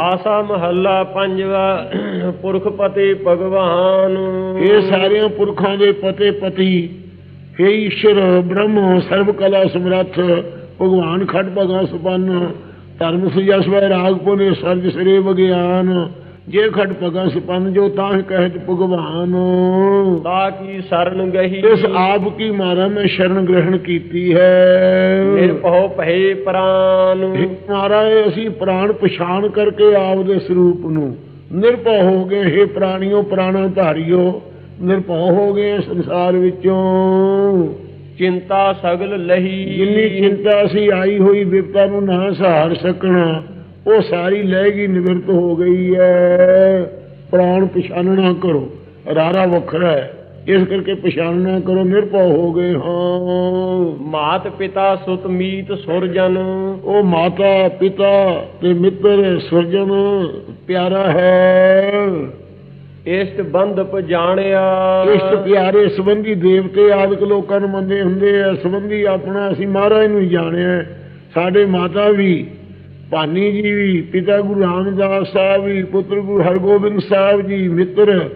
ਆਸਾ ਮਹੱਲਾ ਪੰਜਵਾ, ਪੁਰਖ ਪਤੇ ਭਗਵਾਨ। ਇਹ ਸਾਰਿਆਂ ਪੁਰਖਾਂ ਦੇ ਪਤੇ ਪਤੀ ਹੈ ਈਸ਼ਰ, ਬ੍ਰਹਮ, ਸਰਬ ਕਲਾ ਸਮਰੱਥ, ਭਗਵਾਨ ਖੜ ਭਗਾ ਸੁਪੰਨ, ਧਰਮ ਸਜਸਵੈ ਰਾਗ ਪੁਨੇ, ਸਰਜ ਸਰੇ ਵਿਗਿਆਨ। ਜੇ ਖੜ ਭਗਾ ਸੁਪੰਨ ਜੋ ਤਾਹ ਕਹਿਤ ਭਗਵਾਨ। ਤਾ ਕੀ ਸਰਣ ਗਹੀ? ਇਸ ਆਪ ਕੀ ਮਾਰਾ ਮੈਂ ਸ਼ਰਨ ਗ੍ਰਹਿਣ ਕੀਤੀ ਹੈ। ਨਿਰਭਉ ਭਏ ਪ੍ਰਾਨ। ਮਹਾਰਾਜ ਅਸੀਂ ਪ੍ਰਾਣ ਪਛਾਣ ਕਰਕੇ ਆਪ ਦੇ ਸਰੂਪ ਨੂੰ। ਨਿਰਭਉ ਹੋ ਗਏ हे ਪ੍ਰਾਣਿਓ ਪ੍ਰਾਣਾ ਧਾਰਿਓ। ਨਿਰਭਉ ਹੋ ਗਏ ਸੰਸਾਰ ਵਿੱਚੋਂ। ਚਿੰਤਾ ਸਗਲ ਲਹੀ। ਜਿੰਨੀ ਚਿੰਤਾ ਸੀ ਆਈ ਹੋਈ ਵਿਪਤਾ ਨੂੰ ਨਾ ਸਹਾਰ ਸਕਣਾ ਉਹ ਸਾਰੀ ਲਹਿ ਗਈ ਨਿਵਰਤ ਹੋ ਗਈ ਹੈ। ਪ੍ਰਾਣ ਪਛਾਨਣਾ ਕਰੋ। ਰਾਰਾ ਵੱਖਰਾ ਹੈ। ਇਸ ਕਰਕੇ ਪਛਾਨਣਾ ਕਰੋ ਨਿਰਭਉ ਹੋ ਗਏ ਹਾਂ। ਮਾਤ ਪਿਤਾ ਸੁਤ ਮੀਤ ਸੁਰਜਨ ਉਹ ਮਾਤਾ ਪਿਤਾ ਤੇ ਮਿੱਤਰ ਸੁਰਜਨ ਪਿਆਰਾ ਹੈ। ਇਸ਼ਟ ਬੰਧ ਪਜਾਣਿਆ। ਇਸ਼ਟ ਪਿਆਰੇ ਸੰਬੰਧੀ ਦੇਵਤੇ ਆਦਿਕ ਲੋਕਾਂ ਨੂੰ ਮੰਨਦੇ ਹੁੰਦੇ ਆ। ਸੰਬੰਧੀ ਆਪਣਾ ਅਸੀਂ ਮਹਾਰਾਜ ਨੂੰ ਹੀ ਜਾਣਿਆ। ਸਾਡੇ ਮਾਤਾ ਵੀ ਭਾਨੀ ਜੀ ਵੀ ਪਿਤਾ ਗੁਰੂ ਰਾਮਦਾਸ ਸਾਹਿਬ ਵੀ ਪੁੱਤਰ ਗੁਰੂ ਹਰਗੋਬਿੰਦ ਸਾਹਿਬ ਜੀ, ਮਿੱਤਰ,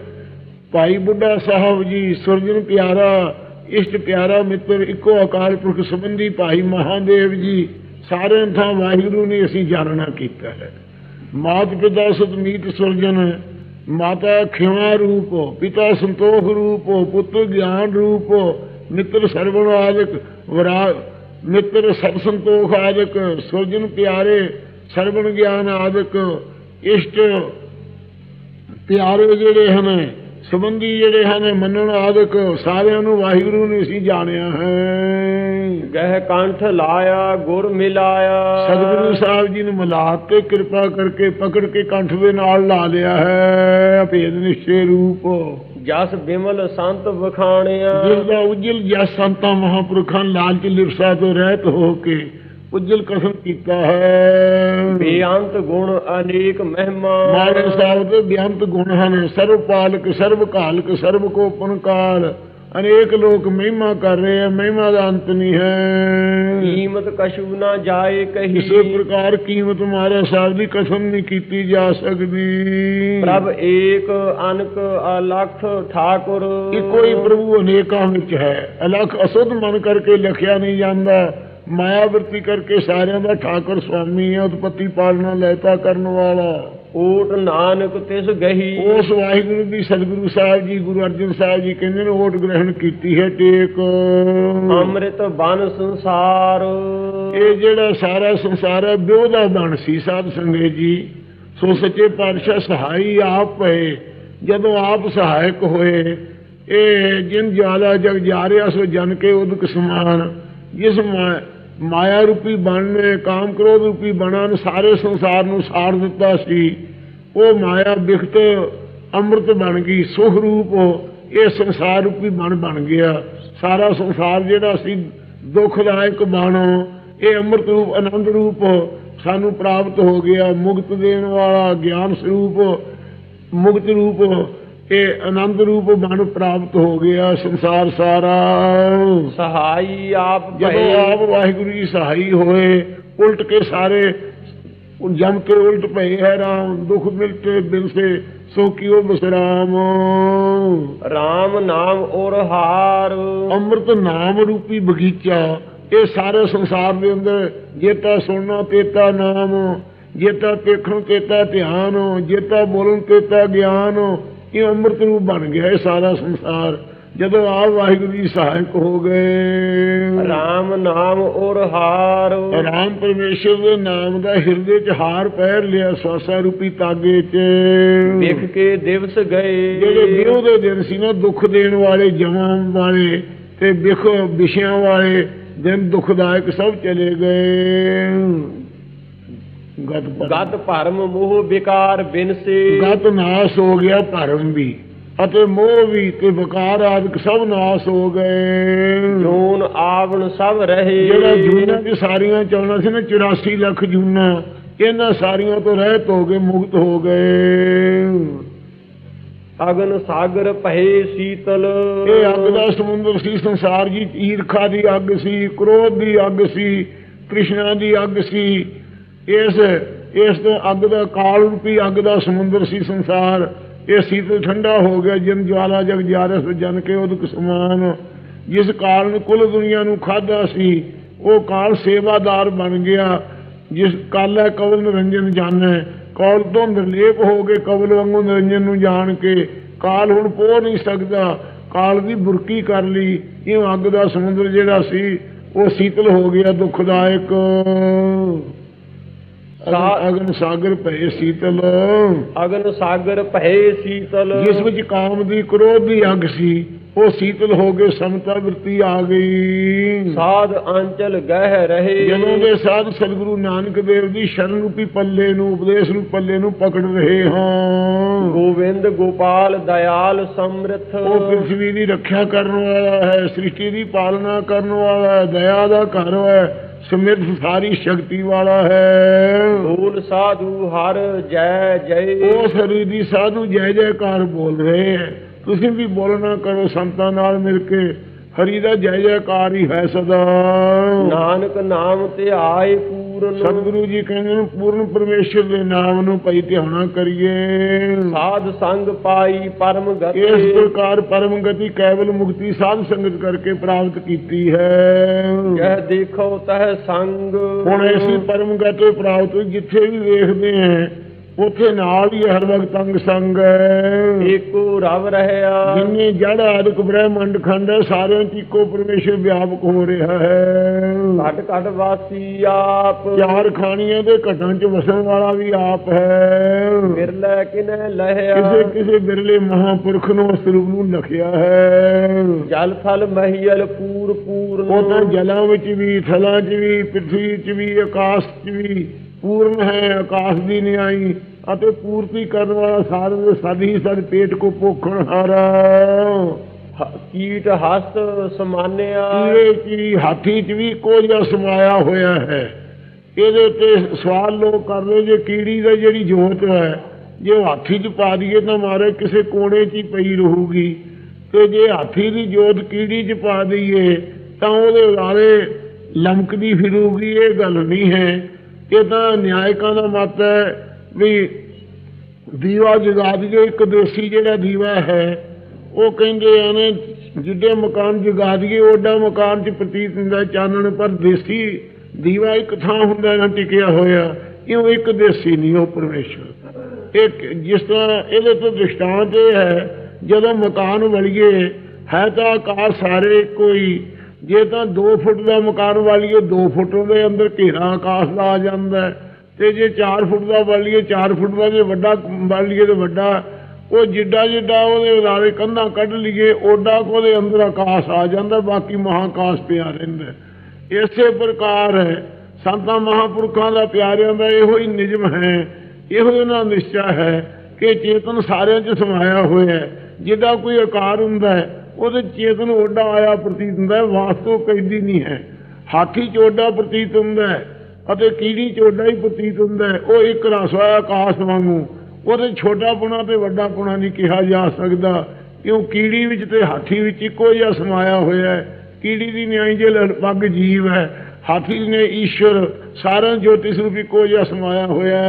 ਭਾਈ ਬੁੱਢਾ ਸਾਹਿਬ ਜੀ, ਸੁਰਜਨ ਪਿਆਰਾ, ਇਸ਼ਟ ਪਿਆਰਾ ਮਿੱਤਰ, ਇੱਕੋ ਅਕਾਲ ਪੁਰਖ ਸੰਬੰਧੀ ਭਾਈ ਮਹਾਦੇਵ ਜੀ, ਸਾਰਿਆਂ ਥਾਂ ਵਾਹਿਗੁਰੂ ਨੇ ਅਸੀਂ ਜਾਣਨਾ ਕੀਤਾ ਹੈ। ਮਾਤ ਪਿਤਾ ਸਤਮੀਤ ਸੁਰਜਨ, ਮਾਤਾ ਖਿਮਾ ਰੂਪ, ਪਿਤਾ ਸੰਤੋਖ ਰੂਪ, ਪੁੱਤਰ ਗਿਆਨ ਰੂਪ, ਮਿੱਤਰ ਸਰਵਣ ਆਦਿਕ ਵਰਾ ਮਿੱਤਰ ਸਭ ਸੰਤੋਖ ਆਦਿਕ, ਸੁਰਜਨ ਪਿਆਰੇ ਸਰਵਣ ਗਿਆਨ ਆਦਿਕ ਇਸ਼ਟ ਪਿਆਰੇ ਜਿਹੜੇ ਹਨ ਸੰਬੰਧੀ ਜਿਹੜੇ ਹਨ ਮੰਨਣ ਆਦਿਕ ਸਾਰਿਆਂ ਨੂੰ ਵਾਹਿਗੁਰੂ ਨੇ ਅਸੀਂ ਜਾਣਿਆ ਹੈ। ਗਹਿ ਕੰਠ ਲਾਇਆ ਗੁਰ ਮਿਲਾਇਆ। ਸਤਿਗੁਰੂ ਸਾਹਿਬ ਜੀ ਨੂੰ ਮਿਲਾ ਕੇ ਕਿਰਪਾ ਕਰਕੇ ਪਕੜ ਕੇ ਕੰਠ ਦੇ ਨਾਲ ਲਾ ਲਿਆ ਹੈ ਭੇਦ ਨਿਸ਼ਚੇ ਰੂਪ। ਜਸ ਬਿਮਲ ਸੰਤ ਵਖਾਣਿਆ। ਜਿਸ ਦਾ ਉਜਲ ਜਸ ਸੰਤਾਂ ਮਹਾਪੁਰਖਾਂ ਲਾਲਚ ਲਿਪਸਾ ਤੋਂ ਰਹਿਤ ਹੋ ਕੇ ਉਜਲ ਕਸਮ ਕੀਤਾ ਹੈ। ਬੇਅੰਤ ਗੁਣ ਅਨੇਕ ਮਹਿਮਾ। ਮਾਰੇ ਸਾਹਿਬ ਦੇ ਬੇਅੰਤ ਗੁਣ ਹਨ। ਸਰਬ ਪਾਲਕ ਸਰਬ ਕਾਲਕ ਸਰਬ ਕੋ ਪੁਨਕਾਰ ਅਨੇਕ ਲੋਕ ਮਹਿਮਾ ਕਰ ਰਹੇ ਆ ਮਹਿਮਾ ਦਾ ਅੰਤ ਨਹੀਂ ਹੈ। ਕੀਮਤ ਕਛੂ ਨਾ ਜਾਏ ਕਹੀ। ਕਿਸੇ ਪ੍ਰਕਾਰ ਕੀਮਤ ਮਾਰੇ ਸਾਹਿਬ ਦੀ ਕਸਮ ਨਹੀਂ ਕੀਤੀ ਜਾ ਸਕਦੀ। ਪ੍ਰਭ ਏਕ ਅਨਕ ਅਲਖ ਠਾਕੁਰ। ਇੱਕੋ ਹੀ ਪ੍ਰਭੂ ਅਨੇਕਾਂ ਵਿੱਚ ਹੈ। ਅਲਖ ਅਸੁੱਧ ਮਨ ਕਰਕੇ ਲਖਿਆ ਨਹੀਂ ਜਾਂਦਾ। ਮਾਇਆ ਵਰਤੀ ਕਰਕੇ ਸਾਰਿਆਂ ਦਾ ਠਾਕੁਰ ਸੁਆਮੀ ਹੈ ਉਤਪਤੀ ਪਾਲਣਾ ਲੈਤਾ ਕਰਨ ਵਾਲਾ। ਓਟ ਨਾਨਕ ਤਿਸ ਗਹੀ। ਉਸ ਵਾਹਿਗੁਰੂ ਦੀ ਸਤਿਗੁਰੂ ਸਾਹਿਬ ਜੀ ਗੁਰੂ ਅਰਜਨ ਸਾਹਿਬ ਜੀ ਕਹਿੰਦੇ ਨੇ ਓਟ ਗ੍ਰਹਿਣ ਕੀਤੀ ਹੈ ਟੇਕ। ਅੰਮ੍ਰਿਤ ਬਨ ਸੰਸਾਰ। ਇਹ ਜਿਹੜਾ ਸਾਰਾ ਸੰਸਾਰ ਹੈ ਵਿਉ ਦਾ ਬਣ ਸੀ ਸਾਧ ਸੰਗਤ ਜੀ। ਸੋ ਸੱਚੇ ਪਾਤਸ਼ਾਹ ਸਹਾਈ ਆਪ ਪਏ। ਜਦੋਂ ਆਪ ਸਹਾਇਕ ਹੋਏ ਇਹ ਜਿਨ ਜਾਲਾ ਜਗ ਜਾ ਰਿਹਾ ਸੋ ਜਨ ਕੇ ਉਦਕ ਸਮਾਨ। ਜਿਸ ਮਾ- ਮਾਇਆ ਰੂਪੀ ਬਣ ਨੇ ਕਾਮ ਕ੍ਰੋਧ ਰੂਪੀ ਬਣਾ ਨੇ, ਸਾਰੇ ਸੰਸਾਰ ਨੂੰ ਸਾੜ ਦਿੱਤਾ ਸੀ। ਉਹ ਮਾਇਆ ਵਿਖਤ ਅੰਮ੍ਰਿਤ ਬਣ ਗਈ, ਸੁਖ ਰੂਪ ਇਹ ਸੰਸਾਰ ਰੂਪੀ ਬਣ ਬਣ ਗਿਆ। ਸਾਰਾ ਸੰਸਾਰ ਜਿਹੜਾ ਸੀ, ਦੁਖਦਾਇਕ ਬਣ, ਇਹ ਅੰਮ੍ਰਿਤ ਰੂਪ, ਆਨੰਦ ਰੂਪ ਸਾਨੂੰ ਪ੍ਰਾਪਤ ਹੋ ਗਿਆ। ਮੁਕਤ ਦੇਣ ਵਾਲਾ, ਗਿਆਨ ਸਰੂਪ, ਮੁਕਤ ਰੂਪ ਇਹ ਆਨੰਦ ਰੂਪ ਬਣ ਪ੍ਰਾਪਤ ਹੋ ਗਿਆ ਸੰਸਾਰ ਸਾਰਾ। ਸਹਾਈ ਆਪ ਜਦੋਂ ਆਪ ਵਾਹਿਗੁਰੂ ਜੀ ਸਹਾਈ ਹੋਏ ਉਲਟ ਕੇ ਸਾਰੇ ਜਮ ਕੇ ਉਲਟ ਪਏ ਹੈ ਰਾਮ ਦੁਖ ਮਿਲਤੇ ਬਿਨ ਸੇ ਸੋ ਕਿਉ ਬਸਰਾਮ। RAM ਨਾਮ ਔਰ ਹਾਰ। ਅੰਮ੍ਰਿਤ ਨਾਮ ਰੂਪੀ ਬਗੀਚਾ ਇਹ ਸਾਰੇ ਸੰਸਾਰ ਦੇ ਅੰਦਰ ਜੇਤਾ ਸੁਣਨਾ ਤੇਤਾ ਨਾਮ ਜੇਤਾ ਦੇਖਣ ਤੇਤਾ ਧਿਆਨ ਜੇਤਾ ਬੋਲਣ ਤੇਤਾ ਗਿਆਨ ਇਹ ਅੰਮ੍ਰਿਤ ਰੂਪ ਬਣ ਗਿਆ ਇਹ ਸਾਰਾ ਸੰਸਾਰ। ਜਦੋਂ ਆਪ ਵਾਹਿਗੁਰੂ ਜੀ ਸਹਾਇਕ ਹੋ ਗਏ। RAM ਨਾਮ ਔਰ ਹਾਰ। ਰਾਮ ਪਰਮੇਸ਼ਰ ਦੇ ਨਾਮ ਦਾ ਹਿਰਦੇ 'ਚ ਹਾਰ ਪਹਿਰ ਲਿਆ ਸਵਾਸਾ ਰੂਪੀ ਤਾਗੇ 'ਚ। ਵਿਖ ਕੇ ਦਿਵਸ ਗਏ। ਜਿਹੜੇ ਵਿਉ ਦੇ ਦਿਨ ਸੀ ਨਾ ਦੁੱਖ ਦੇਣ ਵਾਲੇ ਜਮਾਂ ਵਾਲੇ ਤੇ ਵਿਖ ਵਿਸ਼ਿਆਂ ਵਾਲੇ ਦਿਨ ਦੁਖਦਾਇਕ ਸਭ ਚਲੇ ਗਏ। ਗਤ ਭਰਮ। ਮੋਹ ਵਿਕਾਰ ਬਿਨਸੇ ਗਤ ਨਾਸ ਹੋ ਗਿਆ ਭਰਮ ਵੀ ਅਤੇ ਮੋਹ ਵੀ ਤੇ ਵਿਕਾਰ ਆਦਿਕ ਸਭ ਨਾਸ ਹੋ ਗਏ। ਜੂਨ ਆਵਣ ਸਭ ਰਹੇ। ਜਿਹੜਾ ਜੂਨਾਂ ਦੀ ਸਾਰੀਆਂ ਚਾਉਣਾ ਸੀ ਨਾ 84 ਲੱਖ ਜੂਨਾਂ ਇਹਨਾਂ ਸਾਰੀਆਂ ਤੋਂ ਰਹਿਤ ਹੋ ਗਏ ਮੁਕਤ ਹੋ ਗਏ। ਅਗਨ ਸਾਗਰ ਭਏ ਸੀਤਲ। ਇਹ ਅੱਗ ਦਾ ਸਮੁੰਦਰ ਸੀ ਸੰਸਾਰ ਜੀ ਈਰਖਾ ਦੀ ਅੱਗ ਸੀ ਕ੍ਰੋਧ ਦੀ ਅੱਗ ਸੀ ਕ੍ਰਿਸ਼ਨਾ ਦੀ ਅੱਗ ਸੀ ਇਸ ਇਸ ਤੋਂ ਅੱਗ ਦਾ ਕਾਲ ਰੂਪੀ ਅੱਗ ਦਾ ਸਮੁੰਦਰ ਸੀ ਸੰਸਾਰ। ਇਹ ਸੀਤਲ ਠੰਡਾ ਹੋ ਗਿਆ, ਜਿਨ ਜਵਾਲਾ ਜਗ ਜਾਰਸ ਜਨ ਕੇ ਉਦਕ ਸਮਾਨ। ਜਿਸ ਕਾਰਨ ਕੁੱਲ ਦੁਨੀਆ ਨੂੰ ਖਾਦਾ ਸੀ, ਉਹ ਕਾਲ ਸੇਵਾਦਾਰ ਬਣ ਗਿਆ। ਜਿਸ ਕਾਲ ਹੈ ਕਵਲ ਨਿਰੰਜਨ ਜਾਣੈ ਕੌਲ ਤੋਂ ਨਿਰਲੇਪ ਹੋ ਕੇ ਕਵਲ ਵਾਂਗੂ ਨਿਰੰਜਨ ਨੂੰ ਜਾਣ ਕੇ ਕਾਲ ਹੁਣ ਪੋ ਨਹੀਂ ਸਕਦਾ। ਕਾਲ ਦੀ ਬੁਰਕੀ ਕਰ ਲਈ ਇਹ ਅੱਗ ਦਾ ਸਮੁੰਦਰ ਜਿਹੜਾ ਸੀ, ਉਹ ਸੀਤਲ ਹੋ ਗਿਆ ਦੁਖਦਾਇਕ। ਅਗਨ ਸਾਗਰ ਭਏ ਸੀਤਲ। ਅਗਨ ਸਾਗਰ ਭੈ ਸੀਤਲ। ਜਿਸ ਵਿੱਚ ਕਾਮ ਦੀ ਕ੍ਰੋਧ ਦੀ ਅੱਗ ਸੀ ਉਹ ਸੀਤਲ ਹੋ ਕੇ ਸਮਤਾ ਵਰਤੀ ਆ ਗਈ। ਸਾਧ ਅੰਚਲ ਗਹਿ ਰਹੇ। ਜਦੋਂ ਦੇ ਸਾਧ ਸਤਿਗੁਰੂ ਨਾਨਕ ਦੇਵ ਦੀ ਸ਼ਰਨ ਰੂਪੀ ਪੱਲੇ ਨੂੰ ਉਪਦੇਸ਼ ਨੂੰ ਪੱਲੇ ਨੂੰ ਪਕੜ ਰਹੇ ਹਾਂ। ਗੋਵਿੰਦ ਗੋਪਾਲ ਦਇਆਲ ਸਮ੍ਰਿਥ ਉਹ ਪ੍ਰਿਥਵੀ ਦੀ ਰੱਖਿਆ ਕਰਨ ਵਾਲਾ ਹੈ ਸ੍ਰਿਸ਼ਟੀ ਦੀ ਪਾਲਣਾ ਕਰਨ ਵਾਲਾ ਹੈ ਦਇਆ ਦਾ ਘਰ ਹੈ। ਸਮਿਰਥ ਸਾਰੀ ਸ਼ਕਤੀ ਵਾਲਾ ਹੈ। ਬੋਲ ਸਾਧੂ ਹਰ ਜੈ ਜੈ। ਉਹ ਸਰੀਰ ਦੀ ਸਾਧੂ ਜੈ ਜੈਕਾਰ ਬੋਲ ਰਹੇ ਹੈ। ਤੁਸੀਂ ਵੀ ਬੋਲਣਾ ਕਰੋ ਸੰਤਾਂ ਨਾਲ ਮਿਲ ਕੇ। ਹਰੀ ਦਾ ਜੈ ਜੈਕਾਰ ਹੀ ਹੈ ਸਦਾ। ਨਾਨਕ ਨਾਮ ਤੇ ਆਏ ਪੂਰਨ ਸਤਿਗੁਰੂ ਜੀ ਕਹਿੰਦੇ ਨੇ ਪੂਰਨ ਪਰਮੇਸ਼ਰ ਦੇ ਨਾਮ ਨੂੰ ਭਈ ਧਿਆਣਾ ਕਰੀਏ। ਸਾਧ ਸੰਗ ਪਾਈ ਪਰਮ ਇਸ ਗਤੀ ਪ੍ਰਕਾਰ ਪਰਮ ਗਤੀ ਕੇਵਲ ਮੁਕਤੀ ਸਾਧ ਸੰਗਤ ਕਰਕੇ ਪ੍ਰਾਪਤ ਕੀਤੀ ਹੈ। ਜਹ ਦੇਖੋ ਤਹ ਸੰਗ। ਹੁਣ ਐਸੀ ਪਰਮ ਗਤੀ ਪ੍ਰਾਪਤ ਜਿੱਥੇ ਵੀ ਵੇਖਦੇ ਹਾਂ ਉੱਥੇ ਨਾਲ ਹੀ ਹਰ ਵਕਤ ਅੰਗ ਸੰਗ। ਹੈ ਏਕੋ ਰਵ ਰਹਿਆ। ਜਿੰਨੇ ਜੜ ਆਦਿਕ ਬ੍ਰਹਮੰਡ ਖੰਡ ਹੈ ਸਾਰਿਆਂ ਚ ਇੱਕੋ ਪਰਮੇਸ਼ਰ ਵਿਆਪਕ ਹੋ ਰਿਹਾ ਹੈ। ਘਟ ਘਟ ਵਾਸੀ ਆਪ। ਚਾਰ ਖਾਣੀਆਂ ਦੇ ਘਟਾਂ ਚ ਵਸਣ ਵਾਲਾ ਵੀ ਆਪ ਹੈ। ਬਿਰਲੇ ਕਿਨੈ ਲਹਿਆ। ਕਿਸੇ ਕਿਸੇ ਬਿਰਲੇ ਮਹਾਪੁਰਖ ਨੂੰ ਉਸ ਰੂਪ ਨੂੰ ਲਖਿਆ ਹੈ। ਜਲ ਥਲ ਮਹੀਲ ਪੂਰ ਪੂਰਨ। ਉਹ ਤਾਂ ਜਲਾਂ ਵਿੱਚ ਵੀ ਥਲਾਂ 'ਚ ਵੀ ਪ੍ਰਿਥਵੀ 'ਚ ਵੀ ਆਕਾਸ਼ 'ਚ ਵੀ। ਪੂਰਨ ਹੈ ਆਕਾਸ਼ ਦੀ ਨਿਆਈ ਅਤੇ ਪੂਰਤੀ ਕਰਨ ਵਾਲਾ ਦੇ ਸਦ ਹੀ ਸਦ ਪੇਟ ਕੋ ਪੋਖਣ ਹਾਰਾ। ਕੀਟ ਹਸਤ ਸਮਾਨਿਆ। ਕੀੜੇ ਵੀ ਹਾਥੀ 'ਚ ਵੀ ਜਿਹਾ ਸਮਾਇਆ ਹੋਇਆ ਹੈ। ਇਹਦੇ ਉੱਤੇ ਸਵਾਲ ਲੋਕ ਕਰਦੇ ਜੇ ਕੀੜੀ ਦਾ ਜਿਹੜੀ ਜੋਤ ਹੈ ਜੇ ਹਾਥੀ 'ਚ ਪਾ ਦਈਏ ਤਾਂ ਮਾਰੇ ਕਿਸੇ ਕੋਣੇ 'ਚ ਹੀ ਪਈ ਰਹੂਗੀ। ਤੇ ਜੇ ਹਾਥੀ ਦੀ ਜੋਤ ਕੀੜੀ 'ਚ ਪਾ ਦਈਏ ਤਾਂ ਉਹਦੇ ਵਾਲੇ ਲਮਕਦੀ ਫਿਰੂਗੀ ਇਹ ਗੱਲ ਨਹੀਂ ਹੈ। ਇਹ ਤਾਂ ਨਿਆਇਕਾਂ ਦਾ ਮਤ ਹੈ ਵੀ ਦੀਵਾ ਜਗਾ ਦਈਏ, ਇੱਕ ਦੇਸੀ ਜਿਹੜਾ ਦੀਵਾ ਹੈ, ਉਹ ਕਹਿੰਦੇ ਆ ਜਿੱਡੇ ਮਕਾਨ ਜਗਾ ਦਈਏ, ਓਡਾ ਮਕਾਨ 'ਚ ਪ੍ਰਤੀਤ ਹੁੰਦਾ ਚਾਨਣ, ਪਰ ਦੇਸੀ ਦੀਵਾ ਇੱਕ ਥਾਂ ਹੁੰਦਾ ਨਾ ਟਿਕਿਆ ਹੋਇਆ, ਇਉਂ ਇੱਕ ਦੇਸੀ ਨਹੀਂ, ਉਹ ਪਰਮੇਸ਼ਰ। ਇੱਕ ਜਿਸ ਤਰ੍ਹਾਂ ਇਹਦੇ ਤੋਂ ਦ੍ਰਿਸ਼ਟਾਂਤ ਇਹ ਹੈ, ਜਦੋਂ ਮਕਾਨ ਵਲੀਏ, ਹੈ ਤਾਂ ਆਕਾਸ਼ ਸਾਰੇ ਕੋਈ ਜੇ ਤਾਂ 2 ਫੁੱਟ ਦਾ ਮਕਾਨ ਵਾਲੀਏ 2 ਫੁੱਟ ਦੇ ਅੰਦਰ ਘੇਰਾ ਆਕਾਸ਼ ਦਾ ਆ ਜਾਂਦਾ ਹੈ, ਤੇ ਜੇ 4 ਫੁੱਟ ਦਾ ਵਾਲੀਏ 4 ਫੁੱਟ ਦਾ ਜੇ ਵੱਡਾ ਵਾਲੀਏ ਤੇ ਵੱਡਾ, ਉਹ ਜਿੱਡਾ ਜਿੱਡਾ ਉਹਦੇ ਉਦਾਰੇ ਕੰਧਾਂ ਕੱਢ ਲਈਏ, ਓਡਾ ਕੁ ਉਹਦੇ ਅੰਦਰ ਆਕਾਸ਼ ਆ ਜਾਂਦਾ, ਬਾਕੀ ਮਹਾਕਾਸ਼ ਪਿਆ ਰਹਿੰਦਾ ਇਸੇ ਪ੍ਰਕਾਰ ਹੈ, ਸੰਤਾਂ ਮਹਾਪੁਰਖਾਂ ਦਾ ਪਿਆਰਿਆਂ ਦਾ ਇਹੋ ਹੀ ਨਿਯਮ ਹੈ, ਇਹੋ ਇਹਨਾਂ ਨਿਸ਼ਚਾ ਹੈ ਕਿ ਚੇਤਨ ਸਾਰਿਆਂ 'ਚ ਸਮਾਇਆ ਹੋਇਆ ਹੈ ਜਿਹਦਾ ਕੋਈ ਆਕਾਰ ਹੁੰਦਾ ਹੈ ਉਹਦੇ ਚੇਤਨ ਓਡਾ ਆਇਆ ਪ੍ਰਤੀਤ ਹੁੰਦਾ ਹੈ, ਵਾਸਤਵ ਕੈਦੀ ਨਹੀਂ ਹੈ। ਹਾਥੀ ਚੋਡਾ ਪ੍ਰਤੀਤ ਹੁੰਦਾ ਹੈ ਅਤੇ ਕੀੜੀ ਚੋਡਾ ਹੀ ਪ੍ਰਤੀਤ ਹੁੰਦਾ ਹੈ। ਉਹ ਇੱਕ ਰਸ ਹੋਇਆ ਆਕਾਸ਼ ਵਾਂਗੂ। ਉਹਦੇ ਛੋਟਾ ਪੁਣਾ ਤੇ ਵੱਡਾ ਪੁਣਾ ਨਹੀਂ ਕਿਹਾ ਜਾ ਸਕਦਾ। ਕਿਉਂ? ਕੀੜੀ ਵਿੱਚ ਤੇ ਹਾਥੀ ਵਿੱਚ ਇੱਕੋ ਜਿਹਾ ਸਮਾਇਆ ਹੋਇਆ ਹੈ। ਕੀੜੀ ਦੀ ਨਿਆਈ ਜੇ ਲਗਭਗ ਜੀਵ ਹੈ ਹਾਥੀ ਨੇ ਈਸ਼ਵਰ ਸਾਰਾ ਜੋਤੀ ਸਰੂਪ ਇੱਕੋ ਜਿਹਾ ਸਮਾਇਆ ਹੋਇਆ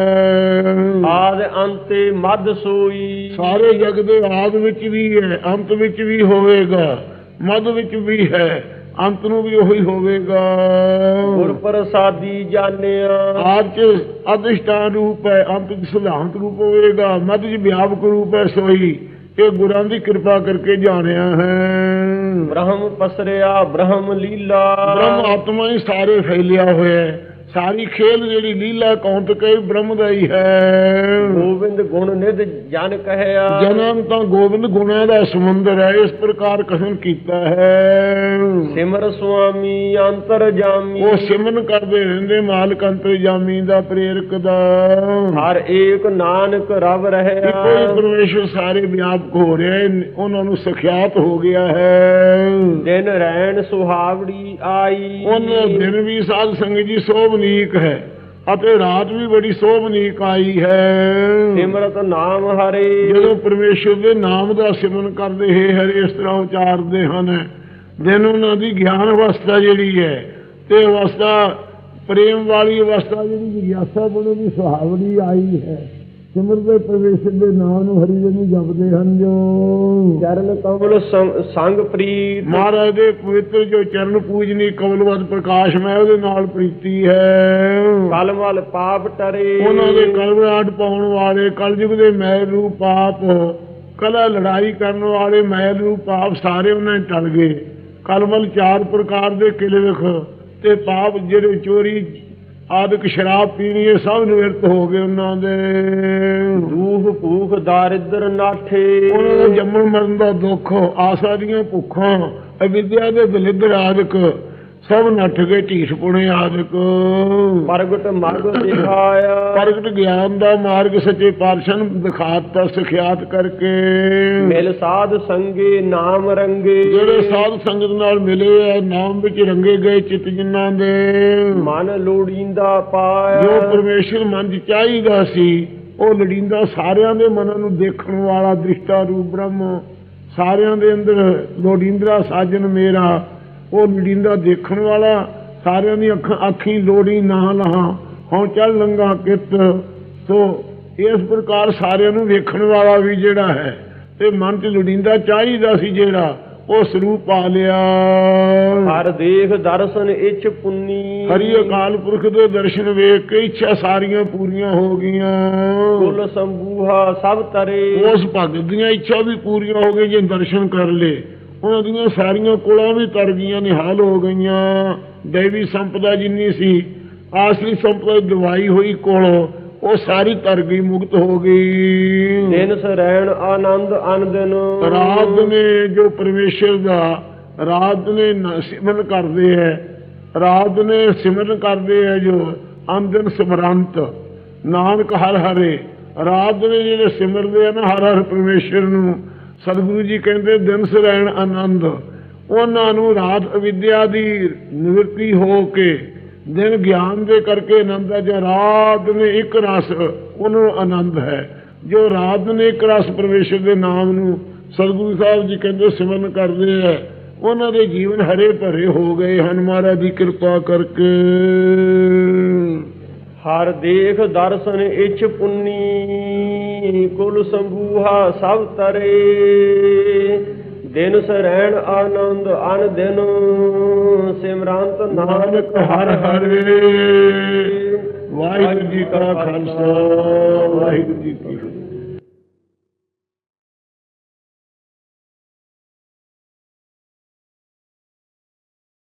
ਆਦ ਅੰਤੇ ਮਦ ਸੋਈ। ਸਾਰੇ ਜਗ ਦੇ ਆਦ ਵਿੱਚ ਵੀ ਹੈ ਅੰਤ ਵਿੱਚ ਵੀ ਹੋਵੇਗਾ ਮਧ ਵਿੱਚ ਵੀ ਹੈ ਅੰਤ ਨੂੰ ਵੀ ਉਹੀ ਹੋਵੇਗਾ। ਗੁਰ ਪ੍ਰਸਾਦੀ ਜਾਣਿਆ। ਆਦ ਚ ਅਧਿਸ਼ਟਾਨ ਰੂਪ ਹੈ ਅੰਤ ਚ ਸਿਧਾਂਤ ਰੂਪ ਹੋਵੇਗਾ ਮਧ ਚ ਵਿਆਪਕ ਰੂਪ ਹੈ ਸੋਈ ਇਹ ਗੁਰਾਂ ਦੀ ਕਿਰਪਾ ਕਰਕੇ ਜਾਣਿਆ ਹੈ। ਬ੍ਰਹਮ ਪਸਰਿਆ ਬ੍ਰਹਮ ਲੀਲਾ। ਬ੍ਰਹਮ ਆਤਮਾ ਹੀ ਸਾਰੇ ਫੈਲਿਆ ਹੋਇਆ ਹੈ। ਸਾਰੀ ਖੇਲ ਜਿਹੜੀ ਲੀਲਾ ਕੌਂਤ ਕਈ ਬ੍ਰਹਮ ਦਾ ਹੀ ਹੈ। ਗੋਬਿੰਦ ਗੁਣ ਨਿਧ ਜਨ ਕਹਿਆ ਜਨਮ ਤਾਂ ਗੋਬਿੰਦ ਗੁਣਾਂ ਦਾ ਸਮੁੰਦਰ ਹੈ ਇਸ ਪ੍ਰਕਾਰ ਕਥਨ ਕੀਤਾ ਹੈ। ਸਿਮਰ ਸੁਆਮੀ ਅੰਤਰ ਜਾਮੀ। ਉਹ ਸਿਮਰਨ ਕਰਦੇ ਰਹਿੰਦੇ ਮਾਲਕ ਅੰਤਰਜਾਮੀ ਦਾ ਪ੍ਰੇਰਕ ਦਾ। ਹਰ ਏਕ ਨਾਨਕ ਰਵ ਇੱਕੋ ਹੀ ਰਹਿਆ ਪਰਮੇਸ਼ਰ ਸਾਰੇ ਵਿਆਪਕ ਹੋ ਰਿਹਾ ਉਹਨਾਂ ਨੂੰ ਸਖਿਆਤ ਹੋ ਗਿਆ ਹੈ। ਦਿਨ ਰਹਿਣ ਸੁਹਾਵੜੀ ਆਈ। ਉਹਨਾਂ ਦਿਨ ਵੀ ਸਾਧ ਸੰਗਤ ਜੀ ਸੋਭਨੀਕ ਹੈ ਅਤੇ ਰਾਤ ਵੀ ਬੜੀ ਸੋਭਨੀਕ ਆਈ ਹੈ। ਸਿਮਰਤ ਨਾਮ ਹਰੇ। ਜਦੋਂ ਪਰਮੇਸ਼ਰ ਦੇ ਨਾਮ ਦਾ ਸਿਮਰਨ ਕਰਦੇ ਹੈ ਹਰੇ ਇਸ ਤਰ੍ਹਾਂ ਉਚਾਰਦੇ ਹਨ। ਦਿਨ ਉਹਨਾਂ ਦੀ ਗਿਆਨ ਅਵਸਥਾ ਜਿਹੜੀ ਹੈ ਤੇ ਅਵਸਥਾ ਪ੍ਰੇਮ ਵਾਲੀ ਅਵਸਥਾ ਜਿਹੜੀ ਜਿਗਿਆਸਾ ਬਣੇ ਦੀ ਸੁਹਾਵਣੀ ਆਈ ਹੈ। ਸਿਮਰਦੇ ਪ੍ਰਵੇਸ਼ ਦੇ ਨਾਮ ਨੂੰ ਹਰੀ ਜਨੀ ਜਪਦੇ ਹਨ ਜੋ। ਚਰਨ ਕਮਲ ਸੰਗ ਪ੍ਰੀਤ। ਮਹਾਰਾਜ ਦੇ ਪਵਿੱਤਰ ਜੋ ਚਰਨ ਪੂਜਨੀ ਕਮਲਵਤ ਪ੍ਰਕਾਸ਼ ਮੈਂ ਉਹਦੇ ਨਾਲ ਪ੍ਰੀਤੀ ਹੈ। ਕਲਮਲ ਪਾਪ ਟਰੇ। ਉਹਨਾਂ ਦੇ ਕਲਵਰਾਟ ਪਾਉਣ ਵਾਲੇ ਕਲਯੁਗ ਦੇ ਮੈਲ ਰੂਪ ਪਾਪ ਕਲਾ ਲੜਾਈ ਕਰਨ ਵਾਲੇ ਮੈਲ ਰੂਪ ਪਾਪ ਸਾਰੇ ਉਹਨਾਂ ਟਲ ਗਏ। ਕਲਮਲ ਚਾਰ ਪ੍ਰਕਾਰ ਦੇ ਕਿਲੇ ਵਿਖ ਤੇ ਪਾਪ ਜਿਹੜੇ ਚੋਰੀ ਆਦਿਕ ਸ਼ਰਾਬ ਪੀਣੀ ਇਹ ਸਭ ਨਿਵਰਤ ਹੋ ਗਏ ਉਹਨਾਂ ਦੇ। ਦੂਖ ਭੂਖ ਦਾਰਿਦਰ ਨਾਠੇ। ਉਹਨਾਂ ਦਾ ਜੰਮਣ ਮਰਨ ਦਾ ਦੁੱਖ ਆਸਾ ਦੀਆਂ ਭੁੱਖਾਂ ਅਵਿਦਿਆ ਦੇ ਦਲਿੱਦਰ ਆਦਿਕ। ਸਭ ਨੱਠ ਗਏ ਢੀਠ ਪੁਣੇ ਆਦਿਕ। ਪ੍ਰਗਟ ਮਰਗ ਦਿਖਾਇਆ। ਪ੍ਰਗਟ ਗਿਆਨ ਦਾ ਮਾਰਗ ਸੱਚੇ ਪਾਤਸ਼ਾਹ ਨੂੰ ਦਿਖਾਤਾ ਸਿਖਿਆਤ ਕਰਕੇ। ਮਿਲ ਸਾਧ ਸੰਗੇ ਨਾਮ ਰੰਗੇ। ਜਿਹੜੇ ਸਾਧ ਸੰਗਤ ਨਾਲ ਮਿਲੇ ਆ ਨਾਮ ਵਿੱਚ ਰੰਗੇ ਗਏ ਚਿੱਤ ਜਿਨ੍ਹਾਂ ਦੇ। ਮਨ ਲੋੜੀਂਦਾ ਜੋ ਪਾਇਆ ਪਰਮੇਸ਼ਰ ਮਨ 'ਚ ਚਾਹੀਦਾ ਸੀ ਉਹ ਲੜੀਂਦਾ ਸਾਰਿਆਂ ਦੇ ਮਨਾਂ ਨੂੰ ਦੇਖਣ ਵਾਲਾ ਦ੍ਰਿਸ਼ਟਾ ਰੂਪ ਬ੍ਰਹਮ। ਸਾਰਿਆਂ ਦੇ ਅੰਦਰ ਲੋੜੀਂਦਾ ਸਾਜਨ ਮੇਰਾ ਉਹ ਲੜੀਂਦਾ ਦੇਖਣ ਵਾਲਾ ਸਾਰਿਆਂ ਦੀ ਅੱਖਾਂ ਅੱਖੀ ਲੋੜੀ ਨਾ ਲਹਾ। ਹਉ ਚੱਲ ਲੰਗਾ ਕਿਤ। ਸੋ ਇਸ ਪ੍ਰਕਾਰ ਸਾਰਿਆਂ ਨੂੰ ਵੇਖਣ ਵਾਲਾ ਵੀ ਜਿਹੜਾ ਹੈ ਤੇ ਮਨ 'ਚ ਲੋੜੀਂਦਾ ਚਾਹੀਦਾ ਸੀ ਜਿਹੜਾ ਉਹ ਸਰੂਪ ਪਾ ਲਿਆ। ਹਰ ਦੇਖ ਦਰਸ਼ਨ ਇੱਛ ਪੁੰਨੀ। ਹਰੀ ਅਕਾਲ ਪੁਰਖ ਦੇ ਦਰਸ਼ਨ ਵੇਖ ਕੇ ਇੱਛਾ ਸਾਰੀਆਂ ਪੂਰੀਆਂ ਹੋ ਗਈਆਂ। ਕੁਲ ਸੰਬੂਹਾ ਸਭ ਤਰੇ। ਉਸ ਭਗਤ ਦੀਆਂ ਇੱਛਾ ਵੀ ਪੂਰੀਆਂ ਹੋ ਗਈਆਂ ਜੇ ਦਰਸ਼ਨ ਕਰ ਲੇ ਉਹਨਾਂ ਦੀਆਂ ਸਾਰੀਆਂ ਕੋਲਾਂ ਵੀ ਤਰ ਗਈਆਂ ਨਿਹਾਲ ਹੋ ਗਈਆਂ। ਦੇਵੀ ਸੰਪਦਾ ਜਿੰਨੀ ਸੀ ਆਸਰੀ ਸੰਪਦਾ ਦਵਾਈ ਹੋਈ ਕੋਲੋਂ ਉਹ ਸਾਰੀ ਤਰ ਗਈ ਮੁਕਤ ਹੋ ਗਈ। ਦਿਨ ਸਰੈਣ ਆਨੰਦ ਅਨ ਦਿਨ ਰਾਤ ਨੇ ਜੋ ਪਰਮੇਸ਼ਰ ਦਾ ਰਾਤ ਨੇ ਸਿਮਰਨ ਕਰਦੇ ਹੈ ਰਾਤ ਨੇ ਸਿਮਰਨ ਕਰਦੇ ਹੈ ਜੋ ਅੰਦਨ ਸਿਮਰੰਤ। ਨਾਨਕ ਹਰ ਹਰੇ ਰਾਤ ਨੇ ਜਿਹੜੇ ਸਿਮਰਦੇ ਆ ਨਾ ਹਰ ਹਰ ਪਰਮੇਸ਼ਰ ਨੂੰ ਸਤਿਗੁਰੂ ਜੀ ਕਹਿੰਦੇ, ਦਿਨ ਸਰੈਣ ਆਨੰਦ। ਉਹਨਾਂ ਨੂੰ ਰਾਤ ਅਵਿਦਿਆ ਦੀ ਨਿਵਰਤੀ ਹੋ ਕੇ ਦਿਨ ਗਿਆਨ ਦੇ ਕਰਕੇ ਆਨੰਦ ਹੈ, ਜੇ ਰਾਤ ਨੇ ਇੱਕ ਰਸ, ਉਹਨਾਂ ਨੂੰ ਆਨੰਦ ਹੈ। ਜੋ ਰਾਤ ਨੇ ਇੱਕ ਰਸ ਪਰਮੇਸ਼ਰ ਦੇ ਨਾਮ ਨੂੰ ਸਤਿਗੁਰੂ ਸਾਹਿਬ ਜੀ ਕਹਿੰਦੇ ਸਿਮਰਨ ਕਰਦੇ ਆ ਉਹਨਾਂ ਦੇ ਜੀਵਨ ਹਰੇ ਭਰੇ ਹੋ ਗਏ ਹਨ। ਮਹਾਰਾਜ ਦੀ ਕਿਰਪਾ ਕਰਕੇ। ਹਰ ਦੇਖ ਦਰਸ਼ਨ ਇੱਛ ਪੁੰਨੀ। ਕੁਲ ਸੰਬੂਹਾ ਸਭ ਤਰੇ। ਦਿਨ ਸਰੈਣ ਆਨੰਦ ਅਨ ਦਿਨ, ਸਿਮਰੰਤ ਨਾਨਕ ਹਰ ਹਰੇ। ਵਾਹਿਗੁਰੂ ਜੀ ਕਾ ਖਾਲਸਾ, ਵਾਹਿਗੁਰੂ ਜੀ ਕੀ